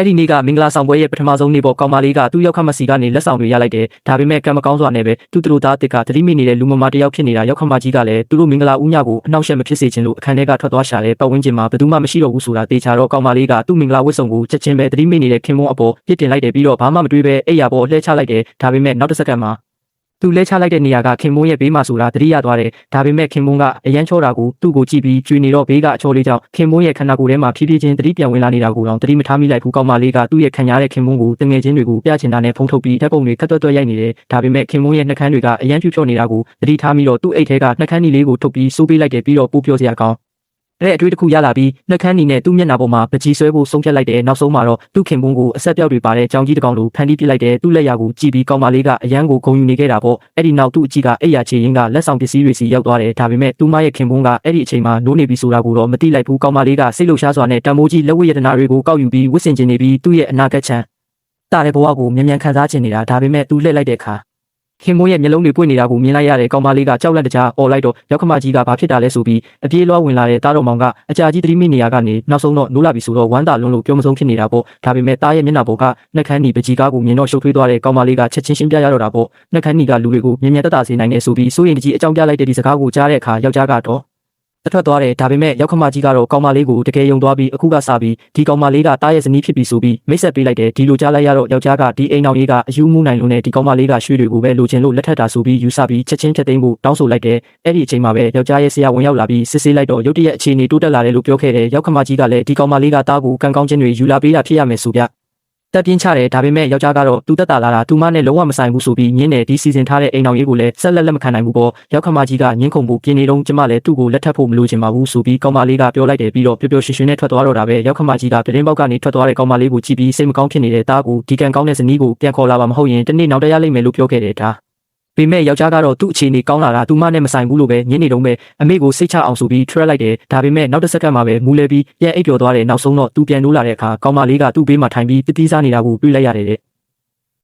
အဲ့ဒီနေ့ကမင်္ဂလာဆောင်ပွဲရဲ့ပထမဆုံးနေ့ပေါ်ကောင်မလေးကသူ့ရောက်ခမစီကနေလက်ဆောင်တွေရလိုက်တယ်ဒါပေမဲ့ကံမကောင်းစွာနဲ့ပဲသူ့သူတို့သားတစ်ကသတိမိနေတဲ့လူမမာတစ်ယောက်ဖြစ်နေတာရောက်ခမကြီးကလည်းသူတို့မင်္ဂလာဦးညကိုအနှောက်အယှက်မဖြစ်စေချင်လို့အခန်းထဲကထွက်သွားရှာတယ်ပတ်ဝန်းကျင်မှာဘယ်သူမှမရှိတော့ဘူးဆိုတာတေချာတော့ကောင်မလေးကသူ့မင်္ဂလာဝတ်စုံကိုချက်ချင်းပဲသတိမိနေတဲ့ခင်မွန်းအပေါ်ပြစ်တင်လိုက်တယ်ပြီးတော့ဘာမှမတွေးပဲအဲ့ရပေါ်လှည့်ချလိုက်တယ်ဒါပေမဲ့နောက်တစ်စက္ကန့်မှာ သူလဲချလိုက်တဲ့နေရာကခင်မွန်းရဲ့ဘေးမှာဆိုတာသတိရသွားတယ်။ဒါပေမဲ့ခင်မွန်းကအရန်ချောတာကိုသူ့ကိုကြည့်ပြီးကျွေနေတော့ဘေးကအချောလေးကြောင့်ခင်မွန်းရဲ့ခန္ဓာကိုယ်ထဲမှာဖြည်းဖြည်းချင်းသတိပြန်ဝင်လာနေတာကိုတော့သတိမထားမိလိုက်ဘူးကောင်းမလေးကသူ့ရဲ့ခံရတဲ့ခင်မွန်းကိုတငယ်ချင်းတွေကိုပြချင်တာနဲ့ဖုံးထုတ်ပြီးဓာတ်ပုံတွေခက်သွက်သွက်ရိုက်နေတယ်။ဒါပေမဲ့ခင်မွန်းရဲ့နှကန်းတွေကအရန်ဖြူဖြောနေတာကိုသတိထားမိတော့သူ့အိတ်ထဲကနှကန်းနီလေးကိုထုတ်ပြီးစိုးပေးလိုက်တယ်ပြီးတော့ပိုးပြောစရာကောင်း အဲ့အတွေ့တစ်ခုရလာပြီးနှက်ခမ်းနီနဲ့သူ့မျက်နှာပေါ်မှာပကြီးဆွဲဖို့ဆုံးဖြတ်လိုက်တဲ့နောက်ဆုံးမှာတော့သူ့ခင်ပွန်းကိုအဆက်ပြောက်တွေပါတဲ့ကြောင်ကြီးတစ်ကောင်လိုဖန်တီးပစ်လိုက်တဲ့သူ့လက်ရာကိုကြည့်ပြီးကောင်မလေးကအရန်ကိုဂုံယူနေခဲ့တာပေါ့အဲ့ဒီနောက်သူ့အကြည့်ကအဲ့ရချေရင်ကလက်ဆောင်ပစ္စည်းတွေစီရောက်သွားတယ်ဒါပေမဲ့သူမရဲ့ခင်ပွန်းကအဲ့ဒီအချိန်မှာနိုးနေပြီဆိုတာကိုတော့မသိလိုက်ဘူးကောင်မလေးကစိတ်လှုပ်ရှားစွာနဲ့တံမိုးကြီးလက်ဝဲရတနာတွေကိုကောက်ယူပြီးဝစ်စင်ကျင်နေပြီးသူ့ရဲ့အနာဂတ်ချမ်းတာတဲ့ဘဝကိုမြန်မြန်ခံစားချင်နေတာဒါပေမဲ့သူလှည့်လိုက်တဲ့အခါ ခင်မိုးရဲ့မျက်လုံးတွေပွင့်နေတာကိုမြင်လိုက်ရတဲ့ကောင်မလေးကကြောက်လန့်တကြားអော်လိုက်တော့ရောက်ခမကြီးကဘာဖြစ်တာလဲဆိုပြီးအပြေးလွှားဝင်လာတဲ့တားတော်မောင်ကအကြာကြီးသတိမိနေရကနေနောက်ဆုံးတော့နိုးလာပြီဆိုတော့ဝမ်းသာလွန်းလို့ပြောမဆုံးဖြစ်နေတာပေါ့ဒါပေမဲ့တားရဲ့မျက်နှာပေါ်ကနှက်ခမ်းနီပကြီးကားကိုမြင်တော့ရှုပ်ထွေးသွားတဲ့ကောင်မလေးကချက်ချင်းရှင်းပြရတော့တာပေါ့နှက်ခမ်းနီကလူတွေကိုမြင်မြန်တက်တာစေနိုင်နေဆိုပြီးစိုးရင်တကြီးအကြောင်းပြလိုက်တဲ့ဒီစကားကိုကြားတဲ့အခါယောက်ျားကတော့ အထွက်သွားတယ်ဒါပေမဲ့ရောက်ခမကြီးကတော့ကောင်မလေးကိုတကယ်ယုံသွားပြီးအခုကစပြီးဒီကောင်မလေးကတားရဲ့ဇနီးဖြစ်ပြီဆိုပြီးမိတ်ဆက်ပေးလိုက်တယ်ဒီလိုကြားလိုက်ရတော့ယောက်ျားကဒီအိမ်အောင်ကြီးကအယူမှုနိုင်လို့နဲ့ဒီကောင်မလေးကရွှေတွေကိုပဲလိုချင်လို့လက်ထပ်တာဆိုပြီးယူဆပြီးချက်ချင်းဖြတ်သိမ်းဖို့တောင်းဆိုလိုက်တယ်အဲ့ဒီအချိန်မှာပဲယောက်ျားရဲ့ဆရာဝင်ရောက်လာပြီးစစ်ဆေးလိုက်တော့ရုတ်တရက်အခြေအနေတိုးတက်လာတယ်လို့ပြောခဲ့တယ်ရောက်ခမကြီးကလည်းဒီကောင်မလေးကတားကိုကံကောင်းခြင်းတွေယူလာပေးတာဖြစ်ရမယ်ဆိုပြ တက်ပြင်းချတယ်ဒါပေမဲ့ယောက်ျားကတော့သူတက်တာလာတာသူမနဲ့လုံးဝမဆိုင်ဘူးဆိုပြီးညင်းတယ်ဒီစီစဉ်ထားတဲ့အိမ်တော်ရေးကိုလည်းဆက်လက်လက်မခံနိုင်ဘူးပေါ့ရောက်ခမကြီးကညင်းခုန်ဖို့ပြင်းနေတော့ကျမလည်းသူ့ကိုလက်ထပ်ဖို့မလိုချင်ပါဘူးဆိုပြီးကောင်မလေးကပြောလိုက်တယ်ပြီးတော့ပျော်ပျော်ရွှင်ရွှင်နဲ့ထွက်သွားတော့တာပဲရောက်ခမကြီးကပြတင်းပေါက်ကနေထွက်သွားတဲ့ကောင်မလေးကိုကြည့်ပြီးစိတ်မကောင်းဖြစ်နေတဲ့တားကိုဒီကံကောင်းတဲ့ဇနီးကိုပြန်ခေါ်လာပါမဟုတ်ရင်တနေ့နောက်တရလိမ့်မယ်လို့ပြောခဲ့တယ်ဒါ ပေမဲ့ယောက်ျားကတော့သူ့အခြေအနေကောင်းလာတာသူမနဲ့မဆိုင်ဘူးလို့ပဲညင်းနေတော့ပဲအမေကိုစိတ်ချအောင်ဆိုပြီးထွက်လိုက်တယ်ဒါပေမဲ့နောက်တစ်စက္ကန့်မှာပဲမူလဲပြီးပြန်အိပ်ပျော်သွားတယ်နောက်ဆုံးတော့သူပြန်နိုးလာတဲ့အခါကောင်မလေးကသူ့ဘေးမှာထိုင်ပြီးပတိစားနေတာကိုတွေ့လိုက်ရတယ်တဲ့